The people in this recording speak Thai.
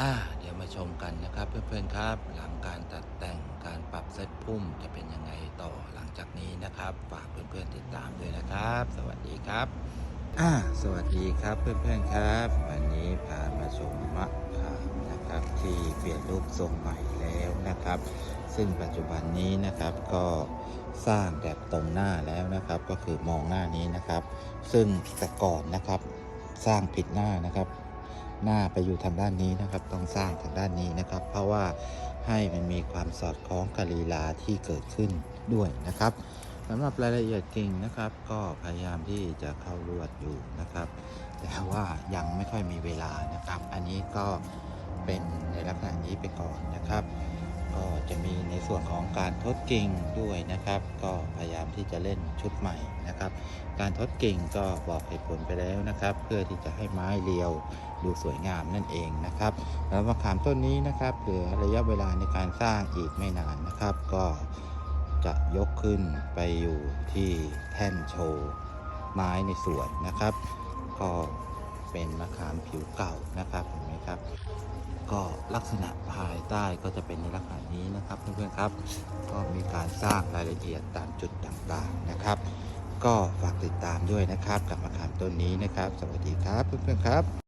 อ่าเดี๋ยวมาชมกันนะครับ เพื่อนๆครับ หลังการตัดแต่งการปรับเซตพุ่มจะเป็นยังไงต่อหลังจากนี้นะครับ ฝากเพื่อนๆติดตามด้วยนะครับ สวัสดีครับอ่าสวัสดีครับเพื่อนๆครับ วันนี้พามาชมมะขามนะครับ ที่เปลี่ยนรูปทรงใหม่แล้วนะครับ ซึ่งปัจจุบันนี้นะครับก็สร้างแบบตรงหน้าแล้วนะครับ ก็คือมองหน้านี้นะครับ ซึ่งแต่ก่อนนะครับสร้างผิดหน้านะครับ หน้าไปอยู่ทางด้านนี้นะครับ ต้องสร้างทางด้านนี้นะครับ เพราะว่าให้มันมีความสอดคล้องกับลีลาที่เกิดขึ้นด้วยนะครับสำหรับรายละเอียดจริงนะครับ ก็พยายามที่จะเข้ารวดอยู่นะครับ แต่ว่ายังไม่ค่อยมีเวลานะครับ อันนี้ก็เป็นในลักษณะนี้ไปก่อนนะครับ จะมีในส่วนของการทดกิ่งด้วยนะครับ ก็พยายามที่จะเล่นชุดใหม่นะครับ การทดกิ่งก็บอกเหตุผลไปแล้วนะครับ เพื่อที่จะให้ไม้เรียวดูสวยงามนั่นเองนะครับ แล้วมะขามต้นนี้นะครับเหลือระยะเวลาในการสร้างอีกไม่นานนะครับ ก็จะยกขึ้นไปอยู่ที่แท่นโชว์ไม้ในสวนนะครับ ก็เป็นมะขามผิวเก่านะครับเห็นไหมครับ ลักษณะภายใต้ก็จะเป็นในลักษณะนี้นะครับเพื่อนๆครับ ก็มีการสร้างรายละเอียดตามจุดต่างๆนะครับ ก็ฝากติดตามด้วยนะครับกับอาคารต้นนี้นะครับ สวัสดีครับเพื่อนๆครับ